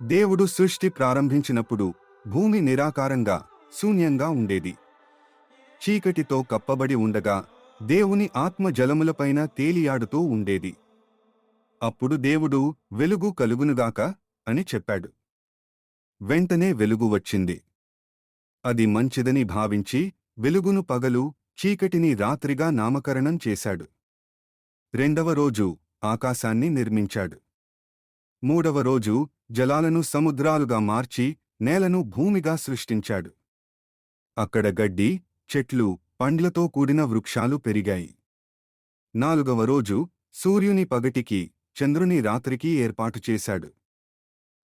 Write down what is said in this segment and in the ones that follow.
దేవుడు సృష్టి ప్రారంభించినప్పుడు భూమి నిరాకారంగా శూన్యంగా ఉండేది. చీకటితో కప్పబడి ఉండగా దేవుని ఆత్మ జలములపైన తేలియాడుతూ ఉండేది. అప్పుడు దేవుడు వెలుగు కలుగునుగాక అని చెప్పాడు. వెంటనే వెలుగు వచ్చింది. అది మంచిదని భావించి వెలుగును పగలు చీకటిని రాత్రిగా నామకరణం చేశాడు. రెండవ రోజు ఆకాశాన్ని నిర్మించాడు. మూడవ రోజు జలాలను సముద్రాలుగా మార్చి నేలను భూమిగా సృష్టించాడు. అక్కడ గడ్డి చెట్లు పండ్లతో కూడిన వృక్షాలు పెరిగాయి. నాలుగవ రోజు సూర్యుని పగటికి చంద్రుని రాత్రికి ఏర్పాటు చేశాడు.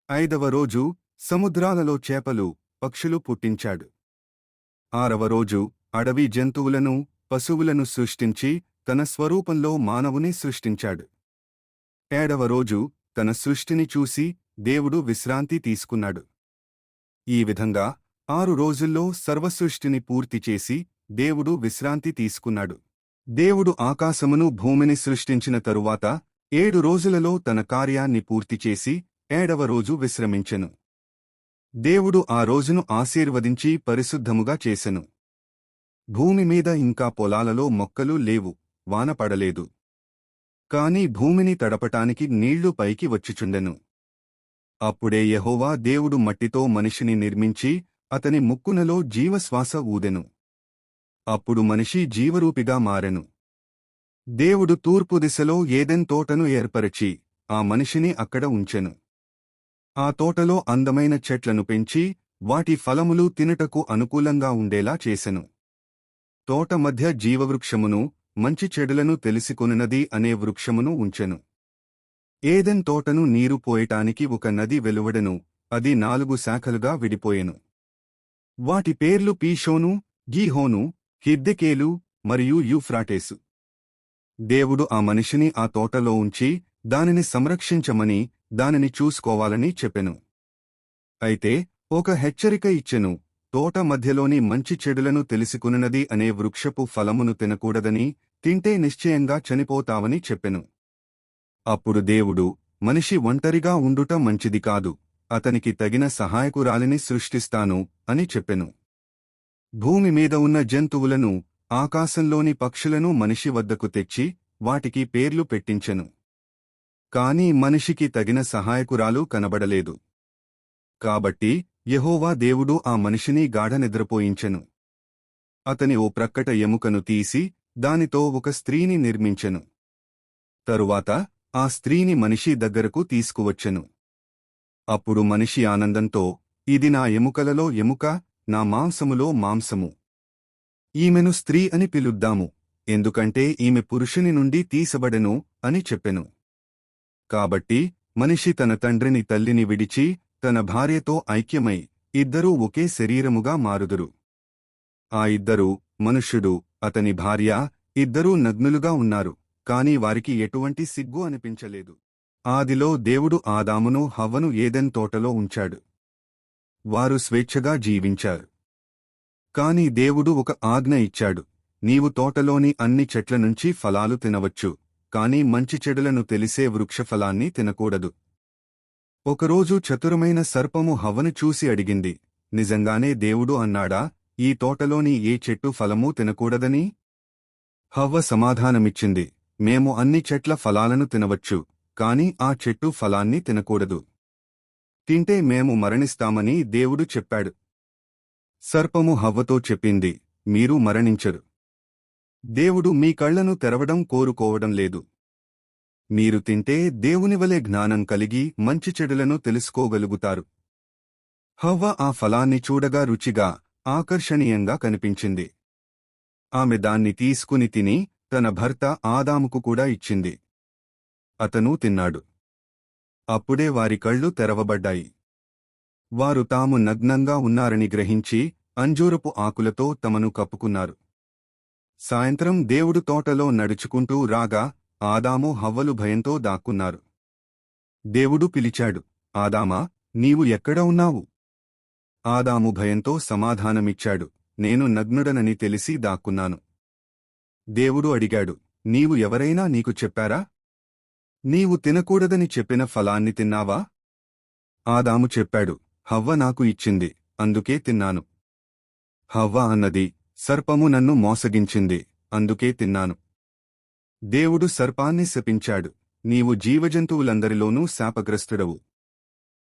ఐదవ రోజు సముద్రాలలో చేపలు పక్షులు పుట్టించాడు. ఆరవ రోజు అడవి జంతువులను పశువులను సృష్టించి తన స్వరూపంలో మానవుని సృష్టించాడు. ఏడవ రోజు తన సృష్టిని చూసి దేవుడు విశ్రాంతి తీసుకున్నాడు. ఈ విధంగా ఆరు రోజుల్లో సర్వసృష్టిని పూర్తి చేసి దేవుడు విశ్రాంతి తీసుకున్నాడు. దేవుడు ఆకాశమును భూమిని సృష్టించిన తరువాత ఏడు రోజులలో తన కార్యాన్ని పూర్తి చేసి ఏడవ రోజు విశ్రమించెను. దేవుడు ఆ రోజును ఆశీర్వదించి పరిశుద్ధముగా చేసెను. భూమి మీద ఇంకా పొలాలలో మొక్కలు లేవు వాన పడలేదు. కాని భూమిని తడపటానికి నీళ్ళు పైకి వచ్చిచుండెను. అప్పుడే యెహోవా దేవుడు మట్టితో మనిషిని నిర్మించి అతని ముక్కునలో జీవశ్వాస ఊదెను. అప్పుడు మనిషి జీవరూపిగా మారెను. దేవుడు తూర్పు దిశలో ఏదెన్ తోటను ఏర్పరచి ఆ మనిషిని అక్కడ ఉంచెను. ఆ తోటలో అందమైన చెట్లను పెంచి వాటి ఫలములు తినుటకు అనుకూలంగా ఉండేలా చేసెను. తోట మధ్య జీవవృక్షమును మంచి చెడులను తెలిసికొనునది అనే వృక్షమును ఉంచెను. ఏదెన్ తోటను నీరు పోయటానికి ఒక నది వెలువడెను అది నాలుగు శాఖలుగా విడిపోయెను. వాటి పేర్లు పీషోను గీహోను హిద్దెకేలు మరియు యూఫ్రాటేసు. దేవుడు ఆ మనిషిని ఆ తోటలో ఉంచి దానిని సంరక్షించమని దానిని చూసుకోవాలని చెప్పెను. అయితే ఒక హెచ్చరిక ఇచ్చెను తోట మధ్యలోని మంచి చెడులను తెలిసికునున్నది అనే వృక్షపు ఫలమును తినకూడదని తింటే నిశ్చయంగా చనిపోతావని చెప్పెను. అప్పుడు దేవుడు మనిషి ఒంటరిగా ఉండుట మంచిది కాదు అతనికి తగిన సహాయకురాలిని సృష్టిస్తాను అని చెప్పెను. భూమి మీద ఉన్న జంతువులను ఆకాశంలోని పక్షులను మనిషి వద్దకు తెచ్చి వాటికి పేర్లు పెట్టించెను. కాని మనిషికి తగిన సహాయకురాలు కనబడలేదు. కాబట్టి యహోవా దేవుడు ఆ మనిషిని గాఢ నిద్రపోయించెను. అతని ఓ ప్రక్కట ఎముకను తీసి దానితో ఒక స్త్రీని నిర్మించెను. తరువాత ఆ స్త్రీని మనిషి దగ్గరకు తీసుకువచ్చెను. అప్పుడు మనిషి ఆనందంతో ఇది నా ఎముకలలో ఎముక నా మాంసములో మాంసము. ఈమెను స్త్రీ అని పిలుద్దాము ఎందుకంటే ఈమె పురుషుని నుండి తీసబడెను అని చెప్పెను. కాబట్టి మనిషి తన తండ్రిని తల్లిని విడిచి తన భార్యతో ఐక్యమై ఇద్దరూ ఒకే శరీరముగా మారుదురు. ఆ ఇద్దరు మనుష్యుడు అతని భార్య ఇద్దరూ నగ్నులుగా ఉన్నారు. కాని వారికి ఎటువంటి సిగ్గు అనిపించలేదు. ఆదిలో దేవుడు ఆదామును హవ్వను ఏదెన్ తోటలో ఉంచాడు. వారు స్వేచ్ఛగా జీవించారు. కాని దేవుడు ఒక ఆజ్ఞ ఇచ్చాడు. నీవు తోటలోని అన్ని చెట్ల నుంచి ఫలాలు తినవచ్చు కాని మంచి చెడులను తెలిసే వృక్షఫలాన్ని తినకూడదు. ఒకరోజు చతురమైన సర్పము హవ్వను చూసి అడిగింది నిజంగానే దేవుడు అన్నాడా ఈ తోటలోని ఏ చెట్టు ఫలమూ తినకూడదని? హవ్వ సమాధానమిచ్చింది మేము అన్ని చెట్ల ఫలాలను తినవచ్చు కాని ఆ చెట్టు ఫలాన్ని తినకూడదు. తింటే మేము మరణిస్తామని దేవుడు చెప్పాడు. సర్పము హవ్వతో చెప్పింది మీరు మరణించరు. దేవుడు మీ కళ్ళను తెరవడం కోరుకోవడం లేదు. మీరు తింటే దేవునివలే జ్ఞానం కలిగి మంచి చెడులను తెలుసుకోగలుగుతారు. హవ్వ ఆ ఫలాన్ని చూడగా రుచిగా ఆకర్షణీయంగా కనిపించింది. ఆమె దాన్ని తీసుకుని తిని తన భర్త ఆదాముకు కూడా ఇచ్చింది. అతను తిన్నాడు. అప్పుడే వారి కళ్ళు తెరవబడ్డాయి. వారు తాము నగ్నంగా ఉన్నారని గ్రహించి అంజూరపు ఆకులతో తమను కప్పుకున్నారు. సాయంత్రం దేవుడు తోటలో నడుచుకుంటూ రాగా ఆదాము హవ్వలు భయంతో దాక్కున్నారు. దేవుడు పిలిచాడు ఆదామా నీవు ఎక్కడ ఉన్నావు? ఆదాము భయంతో సమాధానమిచ్చాడు నేను నగ్నుడనని తెలిసి దాక్కున్నాను. దేవుడు అడిగాడు నీవు ఎవరైనా నీకు చెప్పారా? నీవు తినకూడదని చెప్పిన ఫలాన్ని తిన్నావా? ఆదాము చెప్పాడు హవ్వ నాకు ఇచ్చింది అందుకే తిన్నాను. హవ్వ అన్నది సర్పము నన్ను మోసగించింది అందుకే తిన్నాను. దేవుడు సర్పాన్ని శపించాడు నీవు జీవజంతువులందరిలోనూ శాపగ్రస్తుడవు.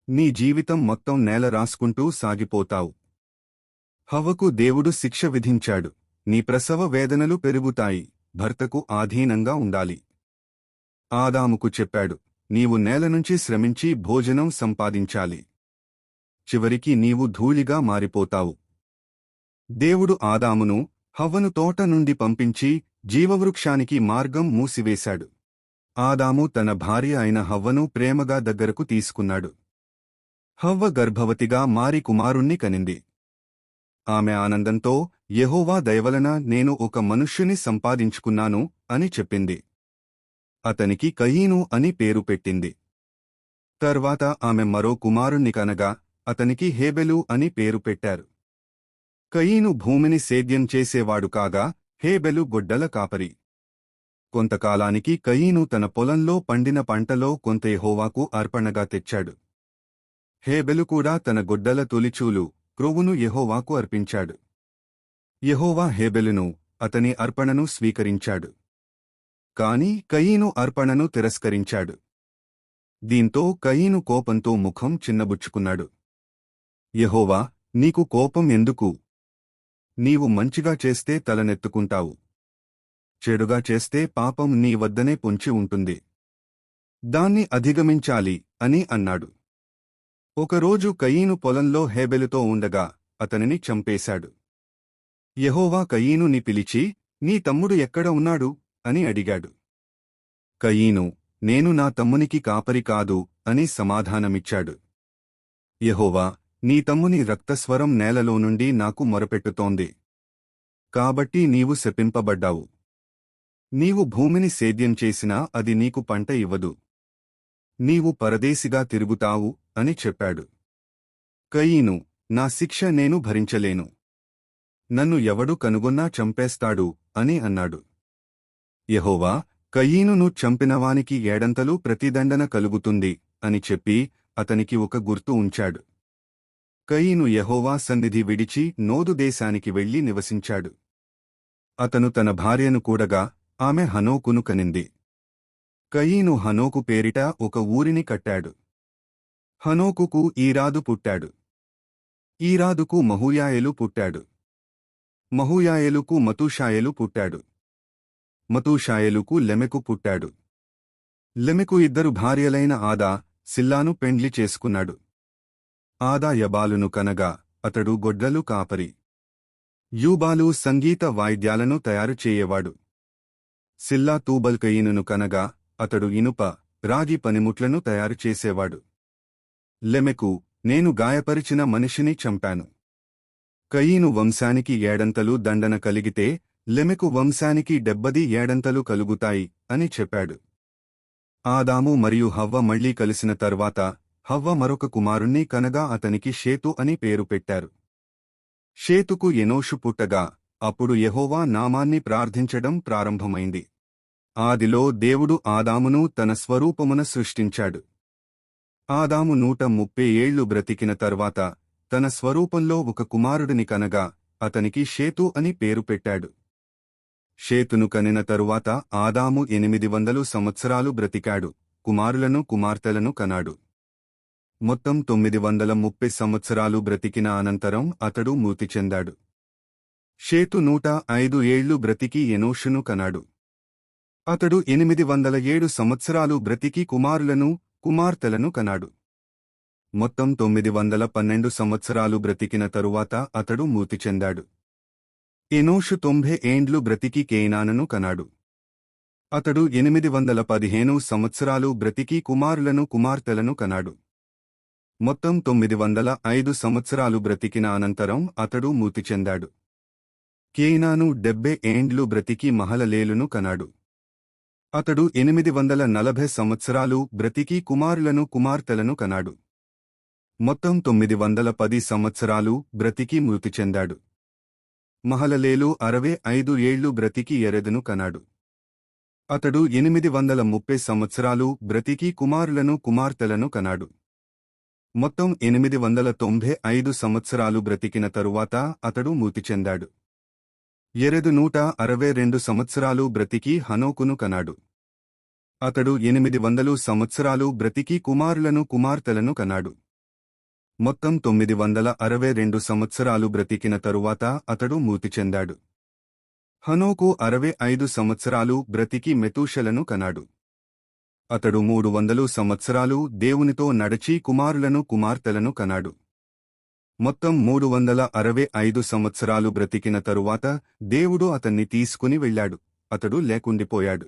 నీ జీవితం మొత్తం నేల రాసుకుంటూ సాగిపోతావు. హవ్వకు దేవుడు శిక్ష విధించాడు నీ ప్రసవ వేదనలు పెరుగుతాయి భర్తకు ఆధీనంగా ఉండాలి. ఆదాముకు చెప్పాడు నీవు నేల నుంచి శ్రమించి భోజనం సంపాదించాలి. చివరికి నీవు ధూళిగా మారిపోతావు. దేవుడు ఆదామును హవ్వను తోట నుండి పంపించి జీవవృక్షానికి మార్గం మూసివేశాడు. ఆదాము తన భార్య అయిన హవ్వను ప్రేమగా దగ్గరకు తీసుకున్నాడు. హవ్వ గర్భవతిగా మారి కుమారుణ్ణి కనింది. ఆమె ఆనందంతో యహోవా దయవలన నేను ఒక మనుష్యుని సంపాదించుకున్నాను అని చెప్పింది. అతనికి కయీను అని పేరు పెట్టింది. తర్వాత ఆమె మరో కుమారుణ్ణి కనగా అతనికి హేబెలు అని పేరు పెట్టారు. కయీను భూమిని సేద్యం చేసేవాడు కాగా హేబెలు గొడ్డల కాపరి. కొంతకాలానికి కయీను తన పొలంలో పండిన పంటలో కొంత యహోవాకు అర్పణగా తెచ్చాడు. హేబెలు కూడా తన గొడ్డల తొలిచూలు క్రొవ్వును యహోవాకు అర్పించాడు. యహోవా హేబెలును అతని అర్పణను స్వీకరించాడు. కాని కయీను అర్పణను తిరస్కరించాడు. దీంతో కయీను కోపంతో ముఖం చిన్నబుచ్చుకున్నాడు. యహోవా నీకు కోపం ఎందుకు? నీవు మంచిగా చేస్తే తలనెత్తుకుంటావు. చెడుగా చేస్తే పాపం నీ వద్దనే పొంచి ఉంటుంది. దాన్ని అధిగమించాలి అని అన్నాడు. ఒకరోజు కయీను పొలంలో హేబెలుతో ఉండగా అతనిని చంపేశాడు. యహోవా కయీనుని పిలిచి నీ తమ్ముడు ఎక్కడ ఉన్నాడు? అని అడిగాడు. కయీను నేను నా తమ్మునికి కాపరి కాదు అని సమాధానమిచ్చాడు. యహోవా నీ తమ్ముని రక్తస్వరం నేలలో నుండి నాకు మొరపెట్టుతోంది. కాబట్టి నీవు శపింపబడ్డావు. నీవు భూమిని సేద్యం చేసినా అది నీకు పంట ఇవ్వదు. నీవు పరదేశిగా తిరుగుతావు అని చెప్పాడు. కయీను నా శిక్ష నేను భరించలేను. నన్ను ఎవడు కనుగొన్నా చంపేస్తాడు అని అన్నాడు. యహోవా కయీనును చంపినవానికి ఏడంతలు ప్రతిదండన కలుగుతుంది అని చెప్పి అతనికి ఒక గుర్తు ఉంచాడు. కయీను యహోవా సన్నిధి విడిచి నోదు దేశానికి వెళ్ళి నివసించాడు. అతను తన భార్యను కూడగా ఆమె హనోకును కనింది. కయీను హనోకు పేరిట ఒక ఊరిని కట్టాడు. హనోకుకు ఈరాదు పుట్టాడు. ఈరాదుకు మహూయాయలు పుట్టాడు. మహూయాయలుకు మతూషాయలు పుట్టాడు. మతూషాయలుకు లెమెకు పుట్టాడు. లెమెకు ఇద్దరు భార్యలైన ఆదా సిల్లాను పెండ్లి చేసుకున్నాడు. ఆదా యబాలును కనగా అతడు గొడ్డలు కాపరి. యూబాలు సంగీత వాయిద్యాలను తయారు చేయవాడు. సిల్లా తూబల్కయీనును కనగా అతడు ఇనుప రాగి పనిముట్లను తయారు చేసేవాడు. లెమెకు నేను గాయపరిచిన మనిషిని చంపాను. కయీను వంశానికి ఏడంతలు దండన కలిగితే లెమెకు వంశానికి డెబ్బది ఏడంతలు కలుగుతాయి అని చెప్పాడు. ఆదాము మరియు హవ్వ మళ్ళీ కలిసిన తర్వాత హవ్వ మరొక కుమారుణ్ణి కనగా అతనికి షేతు అని పేరు పెట్టారు. షేతుకు ఎనోషు పుట్టగా అప్పుడు యహోవా నామాన్ని ప్రార్థించడం ప్రారంభమైంది. ఆదిలో దేవుడు ఆదామును తన స్వరూపమున సృష్టించాడు. ఆదాము నూట ముప్పై ఏళ్ళు బ్రతికిన తర్వాత తన స్వరూపంలో ఒక కుమారుడిని కనగా అతనికి షేతు అని పేరు పెట్టాడు. షేతును కనిన తరువాత ఆదాము ఎనిమిది వందలు సంవత్సరాలు బ్రతికాడు కుమారులను కుమార్తెలను కనాడు. మొత్తం తొమ్మిది వందల ముప్పై సంవత్సరాలు బ్రతికిన అనంతరం అతడు మృతి చెందాడు. షేతు నూట ఐదు ఏళ్ళు బ్రతికి ఎనోషును కనాడు. అతడు ఎనిమిది వందల ఏడు సంవత్సరాలు బ్రతికి కుమారులను కుమార్తెలను కనాడు. మొత్తం తొమ్మిది వందల పన్నెండు సంవత్సరాలు బ్రతికిన తరువాత అతడు మృతి చెందాడు. ఎనోషు తొంభై ఏండ్లు బ్రతికి కేనానను కనాడు. అతడు ఎనిమిది వందల పదిహేను సంవత్సరాలు బ్రతికి కుమారులను కుమార్తెలను కనాడు. మొత్తం తొమ్మిది వందల ఐదు సంవత్సరాలు బ్రతికిన అనంతరం అతడు మృతి చెందాడు. కేనాను డెబ్బై ఏండ్లు బ్రతికి మహలలేలును కనాడు. అతడు ఎనిమిది వందల నలభై సంవత్సరాలు బ్రతికి కుమారులను కుమార్తెలను కనాడు. మొత్తం తొమ్మిది వందల పది సంవత్సరాలు బ్రతికి మృతి చెందాడు. మహలలేలు అరవై ఐదు ఏళ్ళు బ్రతికి ఎరెదును కనాడు అతడు ఎనిమిది వందల ముప్పై సంవత్సరాలు బ్రతికి కుమారులను కుమార్తెలను కనాడు మొత్తం ఎనిమిది వందల తొంభై ఐదు సంవత్సరాలు బ్రతికిన తరువాత అతడు మృతి చెందాడు. ఎరెదు నూట అరవై రెండు సంవత్సరాలు బ్రతికి హనోకును కనాడు అతడు ఎనిమిది వందలు సంవత్సరాలు బ్రతికి కుమారులను కుమార్తెలను కనాడు మొత్తం తొమ్మిది వందల అరవై రెండు సంవత్సరాలు బ్రతికిన తరువాత అతడు మృతి చెందాడు. హనోకు అరవై ఐదు సంవత్సరాలు బ్రతికి మెతూషలను కనాడు అతడు మూడు వందలు సంవత్సరాలు దేవునితో నడచి కుమారులను కుమార్తెలను కనాడు మొత్తం మూడు వందల అరవై ఐదు సంవత్సరాలు బ్రతికిన తరువాత దేవుడు అతన్ని తీసుకుని వెళ్ళాడు. అతడు లేకుండిపోయాడు.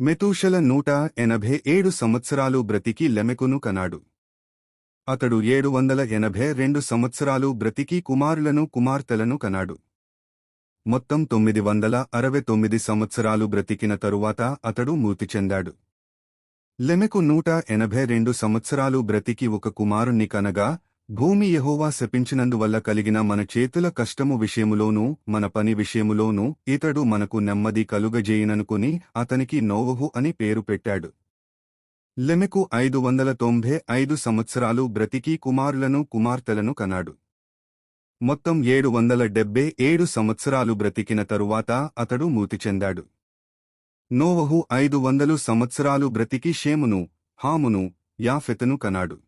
మెతూషల నూట ఎనభై ఏడు సంవత్సరాలు బ్రతికి లెమెకును కనాడు అతడు ఏడు వందల ఎనభై రెండు సంవత్సరాలు బ్రతికి కుమారులను కుమార్తెలను కనాడు. మొత్తం తొమ్మిది వందల అరవై తొమ్మిది సంవత్సరాలు బ్రతికిన తరువాత అతడు మృతి చెందాడు. లెమెకు నూట ఎనభై రెండు సంవత్సరాలు బ్రతికి ఒక కుమారుణ్ణి కనగా భూమి యహోవా శపించినందువల్ల కలిగిన మన చేతుల కష్టము విషయములోనూ మన పని విషయములోనూ ఇతడు మనకు నెమ్మది కలుగజేయననుకుని అతనికి నోవహు అని పేరు పెట్టాడు. లెమెకు ఐదు వందల తొంభై ఐదు సంవత్సరాలు బ్రతికి కుమారులను కుమార్తెలను కనాడు మొత్తం ఏడు వందల డెబ్బై ఏడు సంవత్సరాలు బ్రతికిన తరువాత అతడు మృతి చెందాడు. నోవహు ఐదు వందలు సంవత్సరాలు బ్రతికి షేమును హామును యాఫెతును కనాడు